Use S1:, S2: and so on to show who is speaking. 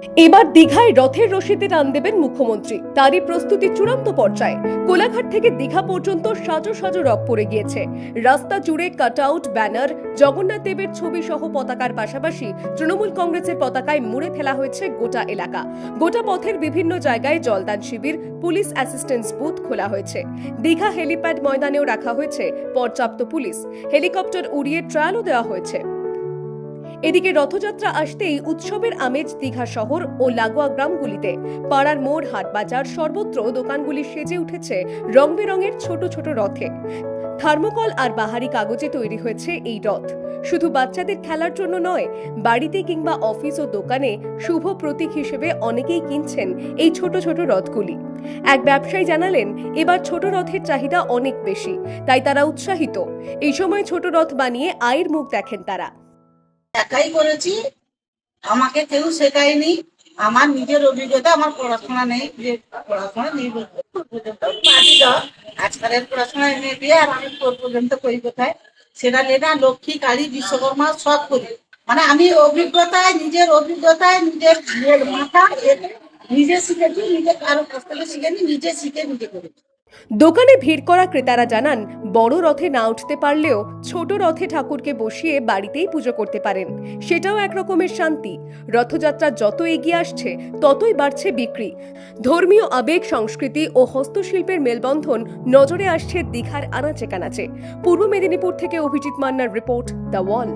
S1: এবার দীঘায় রথের রশিতে টান দেবেন মুখ্যমন্ত্রী। তারই প্রস্তুতি চূড়ান্ত পর্যায়ে। কোলাঘাট থেকে দীঘা পর্যন্ত সাজো সাজো রব পড়ে গিয়েছে। রাস্তা জুড়ে কাটআউট ব্যানার, জগন্নাথ দেবের ছবি সহ পতাকার পাশাপাশি তৃণমূল কংগ্রেসের পতাকায় মুড়ে ফেলা হয়েছে গোটা এলাকা। গোটা পথের বিভিন্ন জায়গায় জলদান শিবির, পুলিশ অ্যাসিস্ট্যান্স বুথ খোলা হয়েছে। দীঘা হেলিপ্যাড ময়দানেও রাখা হয়েছে পর্যাপ্ত পুলিশ। হেলিকপ্টার উড়িয়ে ট্রায়ালও দেওয়া হয়েছে। এদিকে রথযাত্রা আসতেই উৎসবের আমেজ দীঘা শহর ও লাগোয়া গ্রামগুলিতে। পাড়ার মোড় হাট বাজার সর্বত্র দোকানগুলি সেজে উঠেছে রং বেরঙের ছোট ছোট রথে। থার্মোকল আর বাহারি কাগজে তৈরি হয়েছে এই রথ। শুধু বাচ্চাদের খেলার জন্য নয়, বাড়িতে কিংবা অফিস ও দোকানে শুভ প্রতীক হিসেবে অনেকেই কিনছেন এই ছোট ছোট রথগুলি। এক ব্যবসায়ী জানালেন, এবার ছোট রথের চাহিদা অনেক বেশি, তাই তারা উৎসাহিত। এই সময় ছোট রথ বানিয়ে আয়ের মুখ দেখেন তারা।
S2: একাই করেছি। আমাকে কেউ শেখায়নি। আমার নিজের অভিজ্ঞতা, আমার পড়াশোনা নেই, যে পড়াশোনা নেই দাও আজকালের পড়াশোনা এনে দিয়ে আর আমি পর্যন্ত করি কোথায়? সেটা লেনা লক্ষ্মী, কালী, বিশ্বকর্মা সব করি। মানে আমি অভিজ্ঞতায়, নিজের অভিজ্ঞতায়, নিজের মাথা নিজে শিখেছি, নিজে কারও কাছ থেকে শিখেনি, নিজে শিখে নিজে করেছি।
S1: দোকানে ভিড় করা ক্রেতারা জানান, বড় রথে না উঠতে পারলেও ছোট রথে ঠাকুরকে বসিয়ে বাড়িতেই পুজো করতে পারেন। সেটাও এক রকমের শান্তি। রথযাত্রা যত এগিয়ে আসছে, ততই বাড়ছে বিক্রি। ধর্মীয় আবেগ, সংস্কৃতি ও হস্তশিল্পের মেলবন্ধন নজরে আসছে দীঘার আনাচে কানাচে। পূর্ব মেদিনীপুর থেকে অভিজিৎ মান্নার রিপোর্ট দ্য ওয়াল